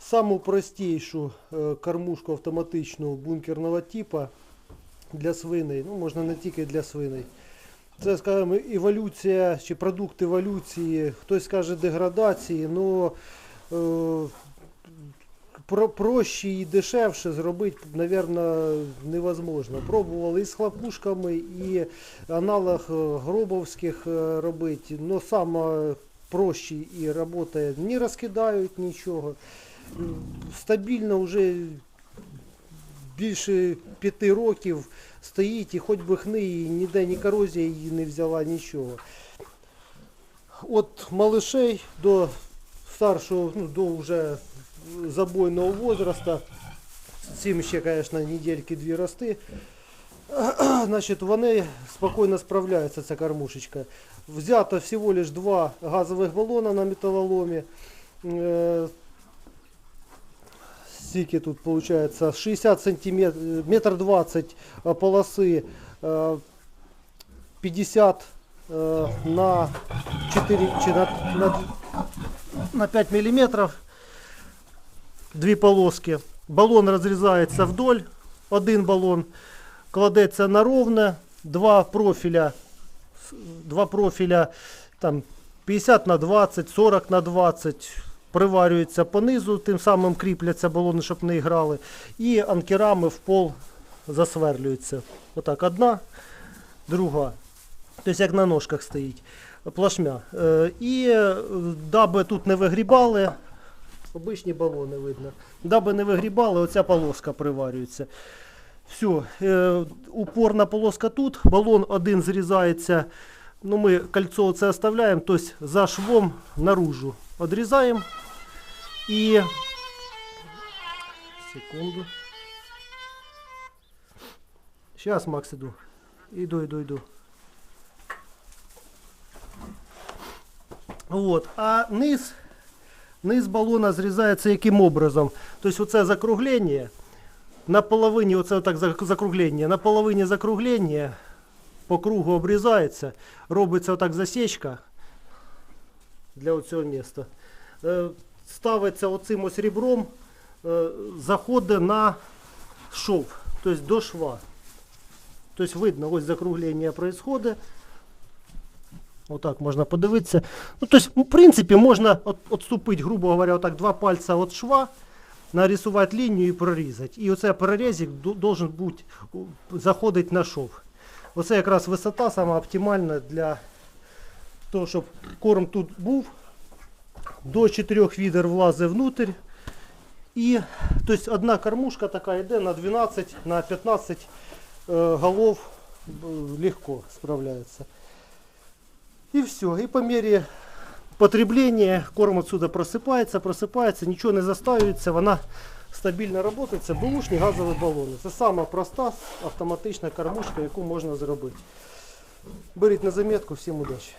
Саму простішу е, кормушку автоматичну бункерного типу для свиней. Ну, можна не тільки для свиней. Це, скажімо, еволюція чи продукт еволюції, хтось каже деградації, але е, про, проще і дешевше зробити, мабуть, невозможно. Пробували і з хлопушками, і аналог е, гробовських е, робити. Но саме проще і працює, не розкидають нічого. Стабільно вже більше п'яти років стоїть і хоч би хни, і ніде ні корозія її не взяла, нічого. От малышей до старшого, ну, до вже забойного возраста, цим ще, звісно, недельки дві рости. Значить, вони спокійно справляються, ця кормушечка. Взято всего лишь два газових балона на металлоломе. Е, Скільки тут виходить? 60 сантиметрів, метр 20 е, полоси, е, 50 е, на 4 на, на, на 5 миллиметров. Дві полоски. Балон розрізається вдоль. Один балон кладеться на ровне, два профіля, два профіля там 50 на 20, 40 на 20 приварюються понизу, тим самим кріпляться балони, щоб не грали. І анкерами в пол засверлюються. Отак, одна, друга. Тобто як на ножках стоїть. Плашмя. Е, І е, даби тут не вигрібали, обичні балони видно. Даби не вигрібали, оця полоска приварюється. Все, е, упорна полоска тут, балон один зрізається. Ну, ми кольцо це оставляємо, тобто за швом наружу відрізаємо. І. Секунду. Зараз, Макс, іду. Іду, іду, іду. Вот. А низ, низ балона зрізається яким образом? Тобто оце закруглення. На половині, оце так зак- закруглення, на половині закруглення по кругу обрізається, робиться отак засічка для оцього міста. Е, Ставиться оцим ось ребром, е, заходить на шов, тобто до шва. Тобто видно, ось закруглення відбувається. Отак можна подивитися. Ну, тобто, в принципі, можна от, отступити, грубо говоря, отак два пальця від шва, нарисувати лінію і прорізати. І оцей прорізик должен бути, заходить на шов. Оце якраз висота сама оптимальна для того, щоб корм тут був. До 4 відер влазить внутрь. І тобто, одна кормушка така йде на 12, на 15 е, голов е, легко справляється. И все. И по мере потребления корм отсюда просипається, просипається, нічого не застаюється, вона стабільно працює. Це бушні газові балони. Це сама проста автоматична кормушка, яку можна зробити. Беріть на заметку, всім удачі.